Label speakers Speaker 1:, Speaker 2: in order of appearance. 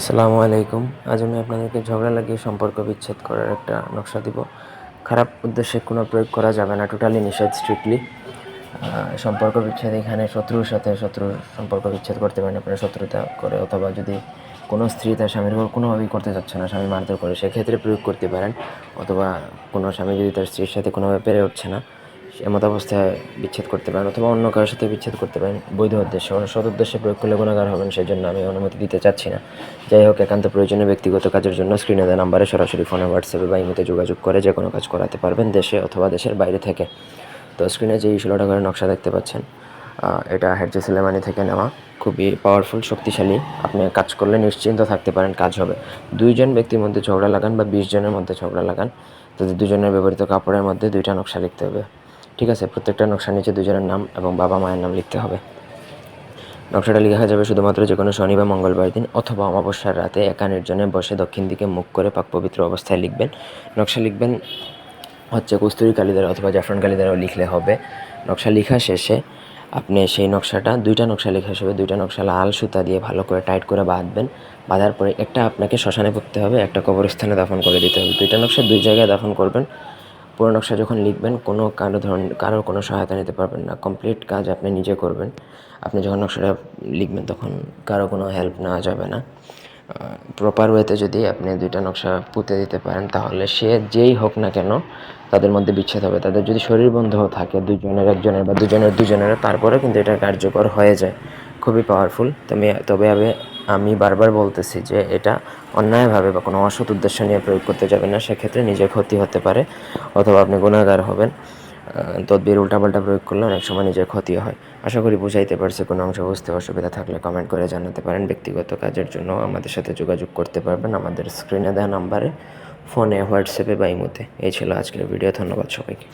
Speaker 1: আসসালামু আলাইকুম। আজ আমি আপনাদেরকে ঝগড়া লাগিয়ে সম্পর্ক বিচ্ছেদ করার একটা নকশা দিব। খারাপ উদ্দেশ্যে কোনো প্রয়োগ করা যাবে না টোটালি নিষেধ স্ট্রিক্টলি সম্পর্ক বিচ্ছেদ এখানে শত্রুর সাথে শত্রুর সম্পর্ক বিচ্ছেদ করতে পারেন, আপনার শত্রুতা করে অথবা যদি কোনো স্ত্রী তার স্বামীর উপর কোনোভাবেই করতে চাচ্ছে না, স্বামী মারধর করে, সেক্ষেত্রে প্রয়োগ করতে পারেন। অথবা কোনো স্বামী যদি তার স্ত্রীর সাথে কোনোভাবে পেরে উঠছে না এমত অবস্থায় বিচ্ছেদ করতে পারেন অথবা অন্য কারোর সাথে বিচ্ছেদ করতে পারেন। বৈধ উদ্দেশ্যে সৎ উদ্দেশ্যে প্রয়োগ করলে গুণাগার হবেন সেই জন্য আমি অনুমতি দিতে চাচ্ছি না। যাই হোক, একান্ত প্রয়োজনীয় ব্যক্তিগত কাজের জন্য স্ক্রিনে দেওয়া নাম্বারে সরাসরি ফোনে হোয়াটসঅ্যাপে বা ইমেতে যোগাযোগ করে যে কোনো কাজ করাতে পারবেন দেশে অথবা দেশের বাইরে থেকে। তো স্ক্রিনে যে ষোলোটা করে নকশা দেখতে পাচ্ছেন এটা হেডজে সিলেমানি থেকে নেওয়া। খুবই পাওয়ারফুল শক্তিশালী। আপনি কাজ করলে নিশ্চিন্ত থাকতে পারেন, কাজ হবে। দুইজন ব্যক্তির মধ্যে ঝগড়া লাগান বা বিশ জনের মধ্যে ঝগড়া লাগান, তাদের দুজনের ব্যবহৃত কাপড়ের মধ্যে দুইটা নকশা লিখতে হবে। ঠিক আছে, প্রত্যেকটা নকশার নিচে দুজনের নাম এবং বাবা মায়ের নাম লিখতে হবে। নকশাটা লেখা যাবে শুধুমাত্র যে কোনো শনি বা মঙ্গলবার দিন অথবা অমাবস্যার রাতে একা নির্জনে বসে দক্ষিণ দিকে মুখ করে পাক পবিত্র অবস্থায় লিখবেন। নকশা লিখবেন হচ্ছে কস্তুরি কালি দ্বারা অথবা জাফরান কালি দ্বারাও লিখলে হবে। নকশা লেখা শেষে আপনি সেই নকশাটা দুইটা নকশা লেখা হিসেবে দুইটা নকশা লাল সুতা দিয়ে ভালো করে টাইট করে বাঁধবেন। বাঁধার পরে একটা আপনাকে শ্মশানে পুঁততে হবে, একটা কবরস্থানে দাফন করে দিতে হবে। দুইটা নকশা দুই জায়গায় দাফন করবেন। পুরো নকশা যখন লিখবেন, কোনো কারও ধরন, কারোর কোনো সহায়তা নিতে পারবেন না। কমপ্লিট কাজ আপনি নিজে করবেন। আপনি যখন নকশাটা লিখবেন তখন কারও কোনো হেল্প নেওয়া যাবে না। প্রপার ওয়েতে যদি আপনি দুইটা নকশা পুঁতে দিতে পারেন, তাহলে সে যেই হোক না কেন তাদের মধ্যে বিচ্ছেদ হবে। তাদের যদি শরীর বন্ধ থাকে দুজনের একজনের বা দুজনের দুজনের তারপরে কিন্তু এটা কার্যকর হয়ে যায়। খুবই পাওয়ারফুল তবে তবে আমি বারবার বলতেছি যে এটা অন্যায়ভাবে বা কোনো অসৎ উদ্দেশ্য নিয়ে প্রয়োগ করতে যাবেন না, সেক্ষেত্রে নিজের ক্ষতি হতে পারে অথবা আপনি গুণাগার হবেন। তদবির উল্টাপাল্টা প্রয়োগ করলে অনেক সময় নিজের ক্ষতি হয়। আশা করি বুঝাইতে পারছি, কোনো অংশ বুঝতে অসুবিধা থাকলে কমেন্ট করে জানাতে পারেন। ব্যক্তিগত কাজের জন্য আমাদের সাথে যোগাযোগ করতে পারবেন আমাদের স্ক্রিনে দেওয়া নাম্বারে ফোনে হোয়াটসঅ্যাপে বা ইমোতে। এই ছিল আজকের ভিডিও ধন্যবাদ সবাইকে।